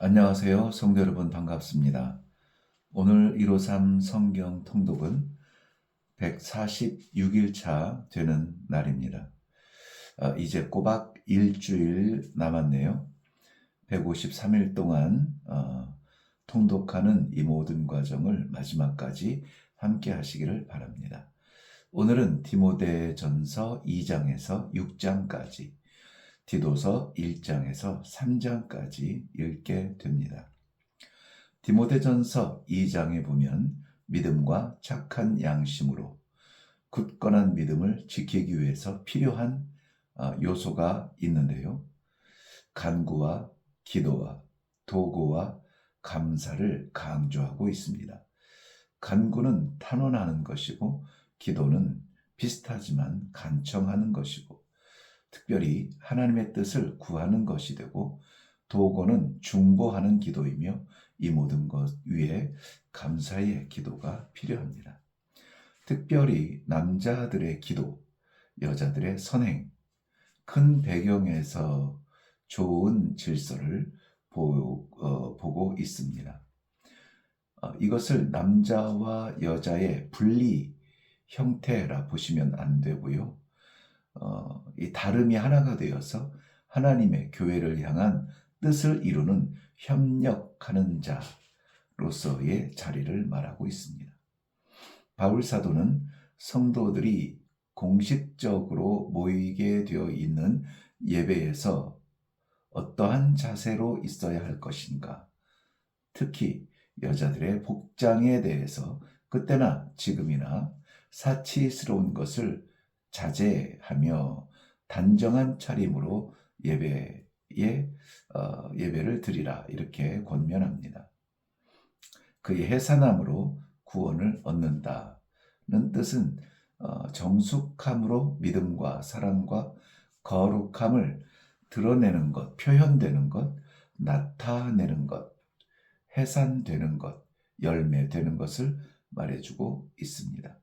안녕하세요. 성도 여러분 반갑습니다. 오늘 153 성경 통독은 146일차 되는 날입니다. 아, 이제 꼬박 일주일 남았네요. 153일 동안 어, 통독하는 이 모든 과정을 마지막까지 함께 하시기를 바랍니다. 오늘은 디모데 전서 2장에서 6장까지 디도서 1장에서 3장까지 읽게 됩니다. 디모데전서 2장에 보면 믿음과 착한 양심으로 굳건한 믿음을 지키기 위해서 필요한 어, 요소가 있는데요. 간구와 기도와 도구와 감사를 강조하고 있습니다. 간구는 탄원하는 것이고 기도는 비슷하지만 간청하는 것이고 특별히 하나님의 뜻을 구하는 것이 되고 도고는 중보하는 기도이며 이 모든 것 위에 감사의 기도가 필요합니다. 특별히 남자들의 기도, 여자들의 선행, 큰 배경에서 좋은 질서를 보, 어, 보고 있습니다. 어, 이것을 남자와 여자의 분리 형태라 보시면 안 되고요. 어, 이 다름이 하나가 되어서 하나님의 교회를 향한 뜻을 이루는 협력하는 자로서의 자리를 말하고 있습니다. 바울 사도는 성도들이 공식적으로 모이게 되어 있는 예배에서 어떠한 자세로 있어야 할 것인가, 특히 여자들의 복장에 대해서 그때나 지금이나 사치스러운 것을 자제하며 단정한 차림으로 예배에 어, 예배를 드리라 이렇게 권면합니다. 그의 해산함으로 구원을 얻는다는 뜻은 어, 정숙함으로 믿음과 사랑과 거룩함을 드러내는 것, 표현되는 것, 나타내는 것, 해산되는 것, 열매되는 것을 말해주고 있습니다.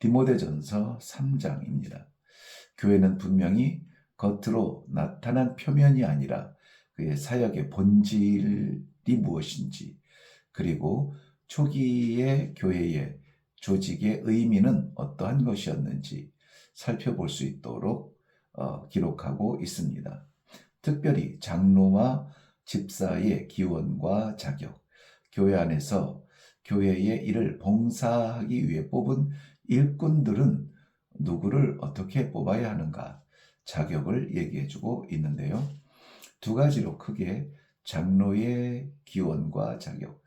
디모데전서 3장입니다. 교회는 분명히 겉으로 나타난 표면이 아니라 그의 사역의 본질이 무엇인지 그리고 초기의 교회의 조직의 의미는 어떠한 것이었는지 살펴볼 수 있도록 어, 기록하고 있습니다. 특별히 장로와 집사의 기원과 자격, 교회 안에서 교회의 일을 봉사하기 위해 뽑은 일꾼들은 누구를 어떻게 뽑아야 하는가 자격을 얘기해주고 있는데요. 두 가지로 크게 장로의 기원과 자격,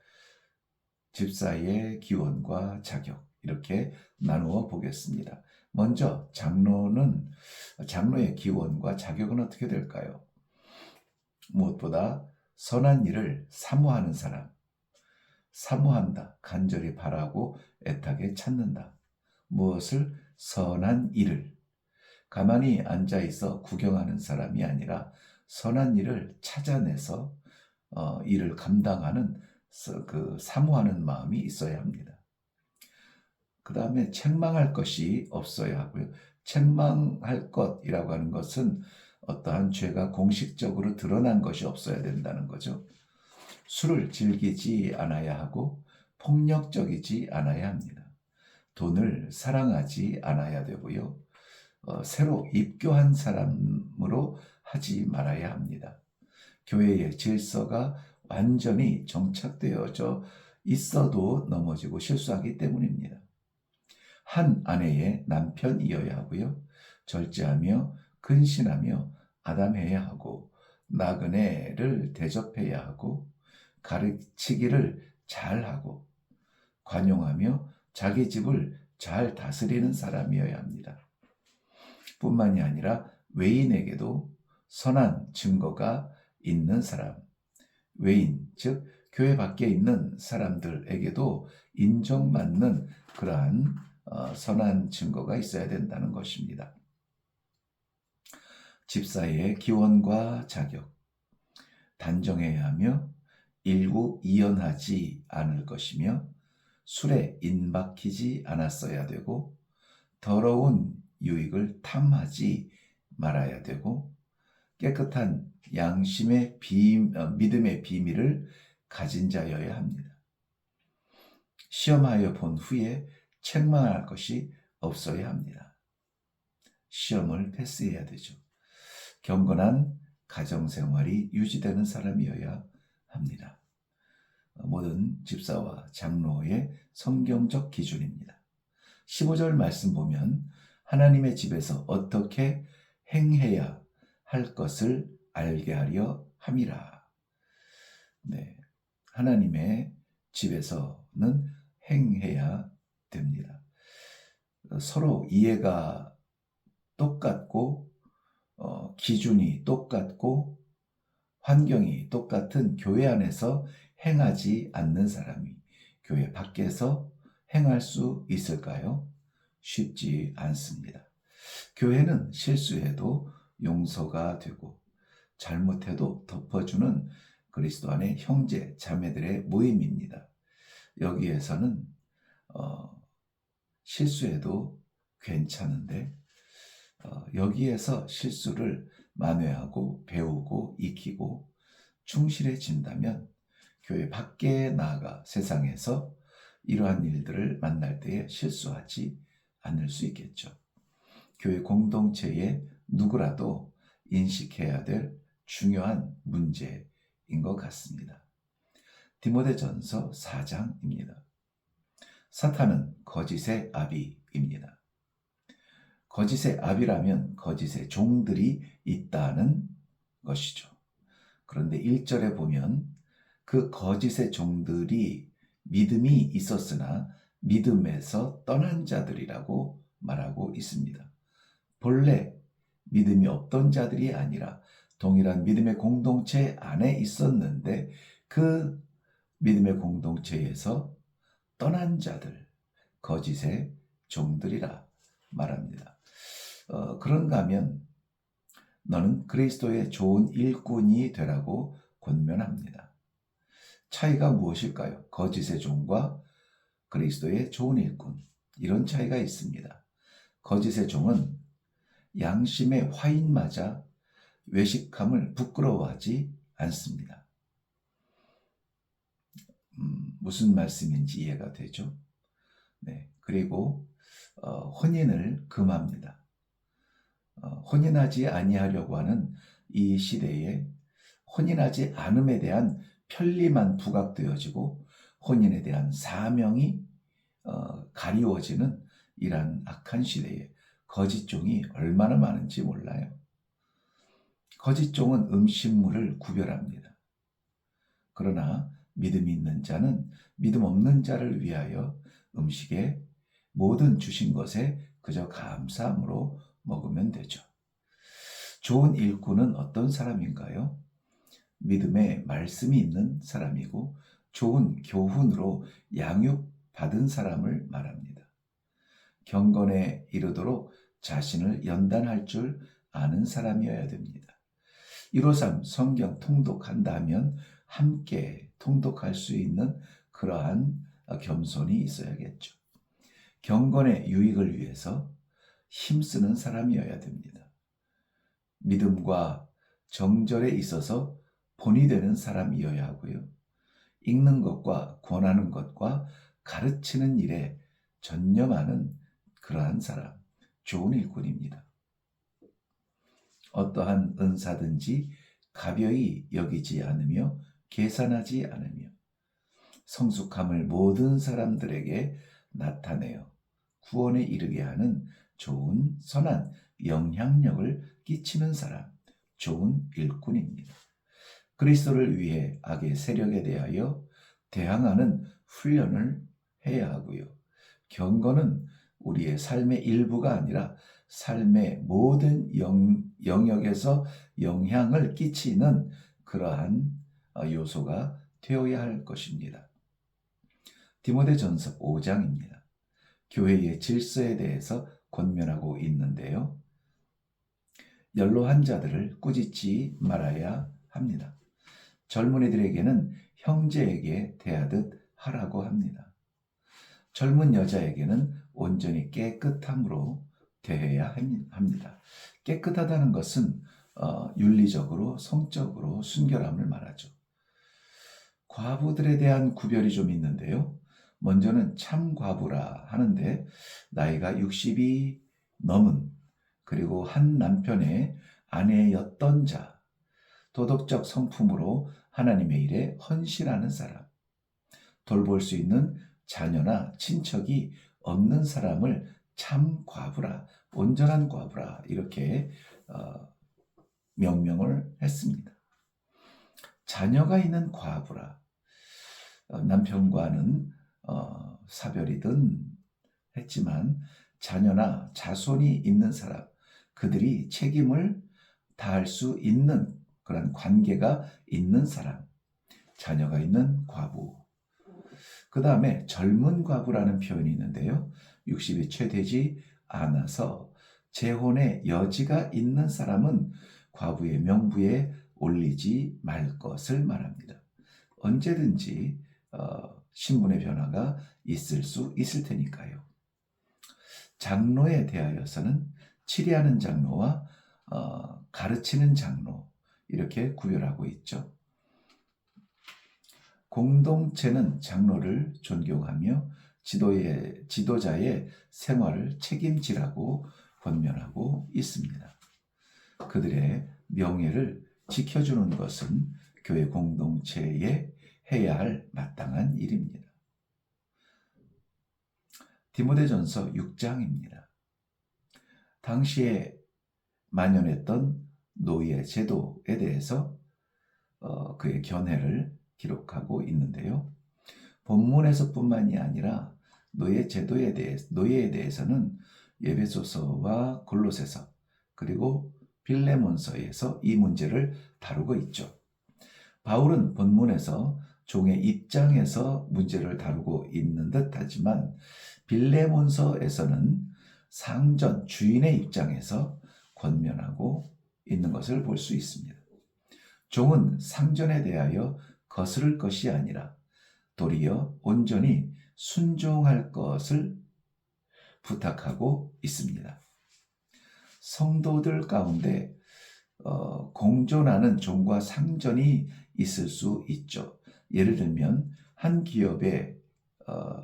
집사의 기원과 자격 이렇게 나누어 보겠습니다. 먼저 장로는 장로의 기원과 자격은 어떻게 될까요? 무엇보다 선한 일을 사모하는 사람, 사모한다, 간절히 바라고 애타게 찾는다. 무엇을 선한 일을 가만히 앉아 있어 구경하는 사람이 아니라 선한 일을 찾아내서 어, 일을 감당하는 그 사모하는 마음이 있어야 합니다. 그 다음에 책망할 것이 없어야 하고요. 책망할 것이라고 하는 것은 어떠한 죄가 공식적으로 드러난 것이 없어야 된다는 거죠. 술을 즐기지 않아야 하고 폭력적이지 않아야 합니다. 돈을 사랑하지 않아야 되고요. 어, 새로 입교한 사람으로 하지 말아야 합니다. 교회의 질서가 완전히 정착되어져 있어도 넘어지고 실수하기 때문입니다. 한 아내의 남편이어야 하고요. 절제하며 근신하며 아담해야 하고 나그네를 대접해야 하고 가르치기를 잘하고 관용하며 자기 집을 잘 다스리는 사람이어야 합니다. 뿐만이 아니라 외인에게도 선한 증거가 있는 사람, 외인, 즉, 교회 밖에 있는 사람들에게도 인정받는 그러한 어, 선한 증거가 있어야 된다는 것입니다. 집사의 기원과 자격, 단정해야 하며 일구 이연하지 않을 것이며 술에 인박히지 않았어야 되고 더러운 유익을 탐하지 말아야 되고 깨끗한 양심의 비, 어, 믿음의 비밀을 가진 자여야 합니다. 시험하여 본 후에 책망할 것이 없어야 합니다. 시험을 패스해야 되죠. 경건한 가정생활이 유지되는 사람이어야 합니다. 모든 집사와 장로의 성경적 기준입니다. 15절 말씀 보면 하나님의 집에서 어떻게 행해야 할 것을 알게 하려 함이라. 네. 하나님의 집에서는 행해야 됩니다. 서로 이해가 똑같고, 어, 기준이 똑같고, 환경이 똑같은 교회 안에서 행하지 않는 사람이 교회 밖에서 행할 수 있을까요? 쉽지 않습니다. 교회는 실수해도 용서가 되고 잘못해도 덮어주는 그리스도 안의 형제 자매들의 모임입니다. 여기에서는 어, 실수해도 괜찮은데 어, 여기에서 실수를 만회하고 배우고 익히고 충실해진다면 교회 밖에 나아가 세상에서 이러한 일들을 만날 때에 실수하지 않을 수 있겠죠. 교회 공동체에 누구라도 인식해야 될 중요한 문제인 것 같습니다. 디모데전서 4장입니다. 사탄은 거짓의 아비입니다. 거짓의 아비라면 거짓의 종들이 있다는 것이죠. 그런데 1절에 보면 그 거짓의 종들이 믿음이 있었으나 믿음에서 떠난 자들이라고 말하고 있습니다. 본래 믿음이 없던 자들이 아니라 동일한 믿음의 공동체 안에 있었는데 그 믿음의 공동체에서 떠난 자들, 거짓의 종들이라 말합니다. 어, 그런가 하면 너는 그리스도의 좋은 일꾼이 되라고 권면합니다. 차이가 무엇일까요? 거짓의 종과 그리스도의 좋은 일꾼. 이런 차이가 있습니다. 거짓의 종은 양심의 화인 맞아 외식함을 부끄러워하지 않습니다. 음, 무슨 말씀인지 이해가 되죠? 네. 그리고 어, 혼인을 금합니다. 어, 혼인하지 아니하려고 하는 이 시대에 혼인하지 않음에 대한 편리만 부각되어지고 혼인에 대한 사명이 어, 가리워지는 이러한 악한 시대에 거짓종이 얼마나 많은지 몰라요. 거짓종은 음식물을 구별합니다. 그러나 믿음 있는 자는 믿음 없는 자를 위하여 음식에 모든 주신 것에 그저 감사함으로 먹으면 되죠. 좋은 일꾼은 어떤 사람인가요? 믿음의 말씀이 있는 사람이고 좋은 교훈으로 양육받은 사람을 말합니다. 경건에 이르도록 자신을 연단할 줄 아는 사람이어야 됩니다. 153 성경 통독한다면 함께 통독할 수 있는 그러한 겸손이 있어야겠죠. 경건의 유익을 위해서 힘쓰는 사람이어야 됩니다. 믿음과 정절에 있어서 본이 되는 사람이어야 하고요. 읽는 것과 권하는 것과 가르치는 일에 전념하는 그러한 사람, 좋은 일꾼입니다. 어떠한 은사든지 가벼이 여기지 않으며 계산하지 않으며 성숙함을 모든 사람들에게 나타내어 구원에 이르게 하는 좋은 선한 영향력을 끼치는 사람, 좋은 일꾼입니다. 그리스도를 위해 악의 세력에 대하여 대항하는 훈련을 해야 하고요. 경건은 우리의 삶의 일부가 아니라 삶의 모든 영, 영역에서 영향을 끼치는 그러한 어, 요소가 되어야 할 것입니다. 디모데 전서 5장입니다. 교회의 질서에 대해서 권면하고 있는데요. 연로한 자들을 꾸짖지 말아야 합니다. 젊은이들에게는 형제에게 대하듯 하라고 합니다. 젊은 여자에게는 온전히 깨끗함으로 대해야 합니다. 깨끗하다는 것은 어, 윤리적으로 성적으로 순결함을 말하죠. 과부들에 대한 구별이 좀 있는데요. 먼저는 참 과부라 하는데 나이가 60이 넘은 그리고 한 남편의 아내였던 자, 도덕적 성품으로 하나님의 일에 헌신하는 사람, 돌볼 수 있는 자녀나 친척이 없는 사람을 참 과부라, 온전한 과부라 이렇게 어, 명명을 했습니다. 자녀가 있는 과부라, 어, 남편과는 어, 사별이든 했지만 자녀나 자손이 있는 사람, 그들이 책임을 다할 수 있는 그런 관계가 있는 사람, 자녀가 있는 과부. 그 다음에 젊은 과부라는 표현이 있는데요. 60이 채 되지 않아서 재혼의 여지가 있는 사람은 과부의 명부에 올리지 말 것을 말합니다. 언제든지 어, 신분의 변화가 있을 수 있을 테니까요. 장로에 대하여서는 치리하는 장로와 어, 가르치는 장로 이렇게 구별하고 있죠. 공동체는 장로를 존경하며 지도의, 지도자의 생활을 책임지라고 권면하고 있습니다. 그들의 명예를 지켜주는 것은 교회 공동체에 해야 할 마땅한 일입니다. 디모데전서 6장입니다. 당시에 만연했던 노예 제도에 대해서 어, 그의 견해를 기록하고 있는데요. 본문에서뿐만이 아니라 노예 제도에 대해 노예에 대해서는 예배소서와 골로새서 그리고 빌레몬서에서 이 문제를 다루고 있죠. 바울은 본문에서 종의 입장에서 문제를 다루고 있는 듯하지만 빌레몬서에서는 상전 주인의 입장에서 권면하고 있는 것을 볼 수 있습니다. 종은 상전에 대하여 거스를 것이 아니라 도리어 온전히 순종할 것을 부탁하고 있습니다. 성도들 가운데 어, 공존하는 종과 상전이 있을 수 있죠. 예를 들면 한 기업의 어,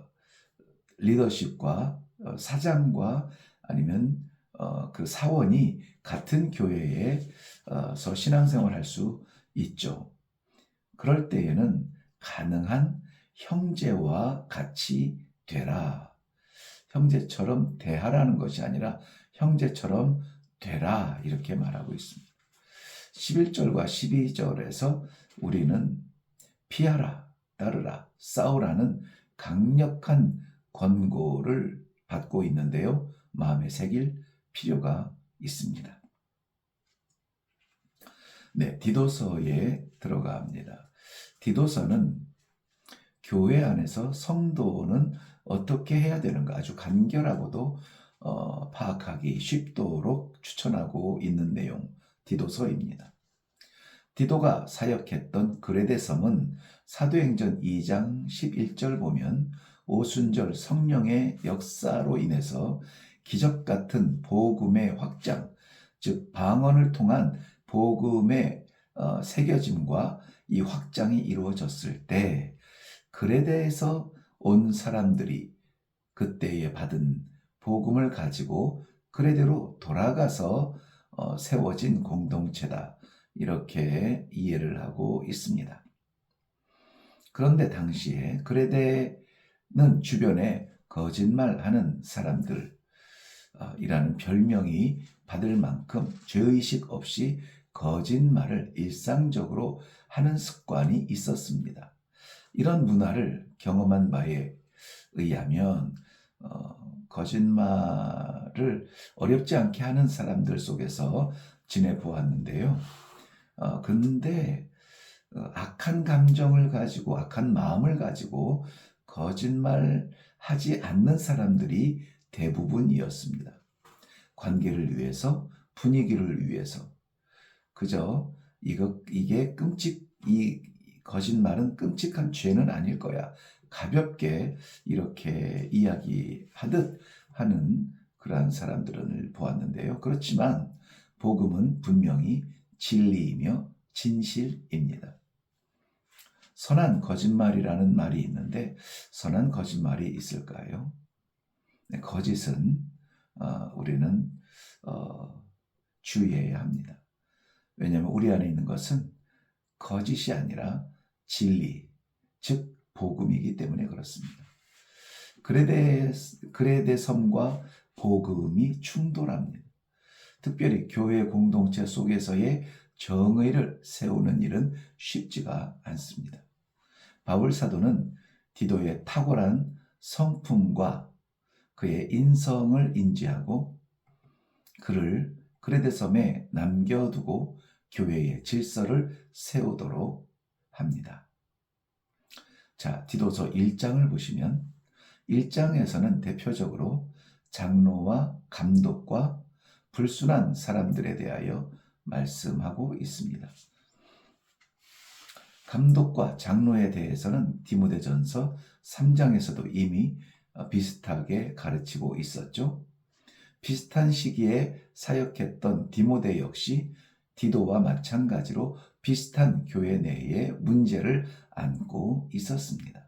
리더십과 어, 사장과 아니면 어, 그 사원이 같은 교회에서 신앙생활 할 수 있죠. 그럴 때에는 가능한 형제와 같이 되라. 형제처럼 대하라는 것이 아니라 형제처럼 되라. 이렇게 말하고 있습니다. 11절과 12절에서 우리는 피하라, 따르라, 싸우라는 강력한 권고를 받고 있는데요. 마음에 새길 필요가 있습니다. 네, 디도서에 들어갑니다. 디도서는 교회 안에서 성도는 어떻게 해야 되는가 아주 간결하고도 어, 파악하기 쉽도록 추천하고 있는 내용 디도서입니다. 디도가 사역했던 그레데 섬은 사도행전 2장 11절 보면 오순절 성령의 역사로 인해서 기적 같은 복음의 확장, 즉 방언을 통한 복음의 어, 새겨짐과 이 확장이 이루어졌을 때 그레데에서 온 사람들이 그때에 받은 복음을 가지고 그레데로 돌아가서 어, 세워진 공동체다. 이렇게 이해를 하고 있습니다. 그런데 당시에 그레데는 주변에 거짓말하는 사람들 어, 이라는 별명이 받을 만큼 죄의식 없이 거짓말을 일상적으로 하는 습관이 있었습니다. 이런 문화를 경험한 바에 의하면 어, 거짓말을 어렵지 않게 하는 사람들 속에서 지내보았는데요. 어, 근데 어, 악한 감정을 가지고 악한 마음을 가지고 거짓말 하지 않는 사람들이 대부분이었습니다. 관계를 위해서, 분위기를 위해서. 그저 이거 이게 끔찍 이 거짓말은 끔찍한 죄는 아닐 거야. 가볍게 이렇게 이야기하듯 하는 그러한 사람들을 보았는데요. 그렇지만 복음은 분명히 진리이며 진실입니다. 선한 거짓말이라는 말이 있는데 선한 거짓말이 있을까요? 네, 거짓은 어, 우리는 어, 주의해야 합니다. 왜냐하면 우리 안에 있는 것은 거짓이 아니라 진리, 즉 복음이기 때문에 그렇습니다. 그레데 섬과 복음이 충돌합니다. 특별히 교회 공동체 속에서의 정의를 세우는 일은 쉽지가 않습니다. 바울 사도는 디도의 탁월한 성품과 그의 인성을 인지하고 그를 그레데 섬에 남겨두고 교회의 질서를 세우도록 합니다. 자, 디도서 1장을 보시면 1장에서는 대표적으로 장로와 감독과 불순한 사람들에 대하여 말씀하고 있습니다. 감독과 장로에 대해서는 디모데전서 3장에서도 이미 비슷하게 가르치고 있었죠. 비슷한 시기에 사역했던 디모데 역시 디도와 마찬가지로 비슷한 교회 내의 문제를 안고 있었습니다.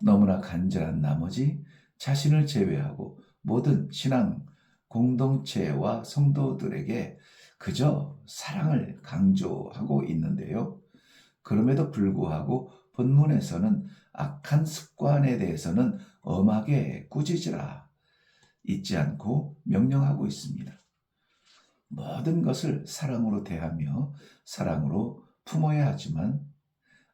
너무나 간절한 나머지 자신을 제외하고 모든 신앙 공동체와 성도들에게 그저 사랑을 강조하고 있는데요. 그럼에도 불구하고 본문에서는 악한 습관에 대해서는 엄하게 꾸짖으라 잊지 않고 명령하고 있습니다. 모든 것을 사랑으로 대하며 사랑으로 품어야 하지만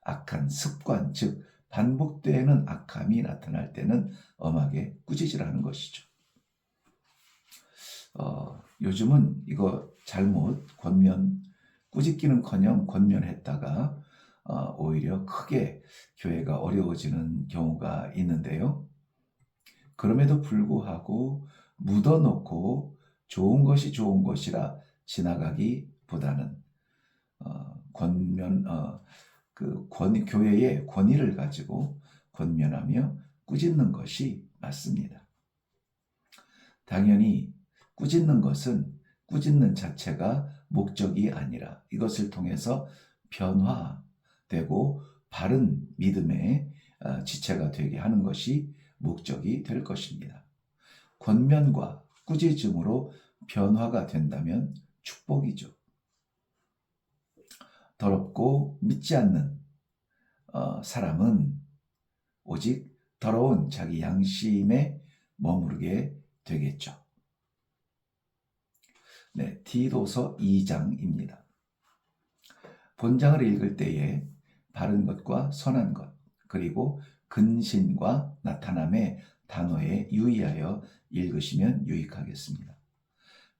악한 습관, 즉 반복되는 악함이 나타날 때는 엄하게 꾸짖으라는 것이죠. 어, 요즘은 이거 잘못 권면 꾸짖기는커녕 권면했다가 어, 오히려 크게 교회가 어려워지는 경우가 있는데요. 그럼에도 불구하고 묻어놓고 좋은 것이 좋은 것이라 지나가기보다는 어, 권면 어, 그 권, 교회의 권위를 가지고 권면하며 꾸짖는 것이 맞습니다. 당연히 꾸짖는 것은 꾸짖는 자체가 목적이 아니라 이것을 통해서 변화 되고 바른 믿음의 어, 지체가 되게 하는 것이 목적이 될 것입니다. 권면과 꾸짖음으로 변화가 된다면 축복이죠. 더럽고 믿지 않는 어, 사람은 오직 더러운 자기 양심에 머무르게 되겠죠. 네, 디도서 2장입니다. 본장을 읽을 때에 바른 것과 선한 것, 그리고 근신과 나타남의 단어에 유의하여 읽으시면 유익하겠습니다.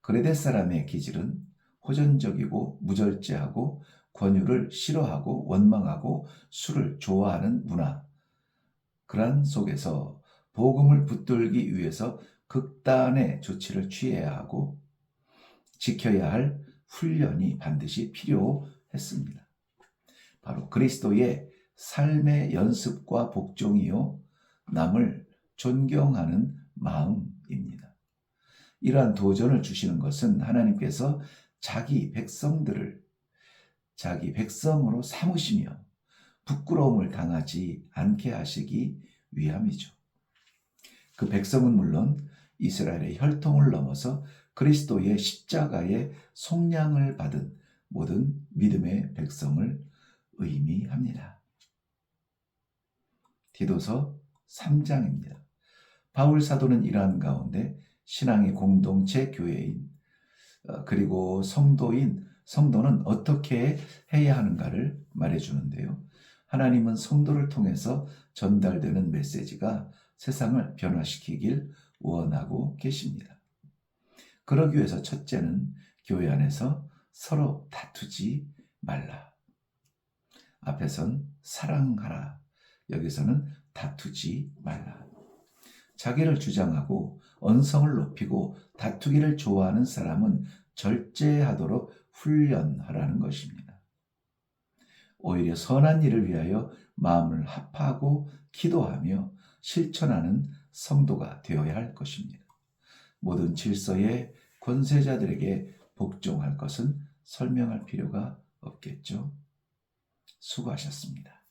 그레데 사람의 기질은 호전적이고 무절제하고 권유를 싫어하고 원망하고 술을 좋아하는 문화. 그러한 속에서 복음을 붙들기 위해서 극단의 조치를 취해야 하고 지켜야 할 훈련이 반드시 필요했습니다. 바로 그리스도의 삶의 연습과 복종이요, 남을 존경하는 마음입니다. 이러한 도전을 주시는 것은 하나님께서 자기 백성들을 자기 백성으로 삼으시며 부끄러움을 당하지 않게 하시기 위함이죠. 그 백성은 물론 이스라엘의 혈통을 넘어서 그리스도의 십자가의 속량을 받은 모든 믿음의 백성을 의미합니다. 디도서 3장입니다. 바울 사도는 이러한 가운데 신앙의 공동체 교회인 어, 그리고 성도인 성도는 어떻게 해야 하는가를 말해 주는데요. 하나님은 성도를 통해서 전달되는 메시지가 세상을 변화시키길 원하고 계십니다. 그러기 위해서 첫째는 교회 안에서 서로 다투지 말라. 앞에선 사랑하라. 여기서는 다투지 말라. 자기를 주장하고 언성을 높이고 다투기를 좋아하는 사람은 절제하도록 훈련하라는 것입니다. 오히려 선한 일을 위하여 마음을 합하고 기도하며 실천하는 성도가 되어야 할 것입니다. 모든 질서의 권세자들에게 복종할 것은 설명할 필요가 없겠죠. 수고하셨습니다.